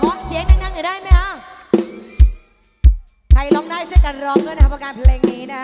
ขอเสียงดังๆหน่อยได้ไหมฮะใครร้องได้ช่วยกันร้องด้วยนะคะประการเพลงนี้นะ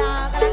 ดากัน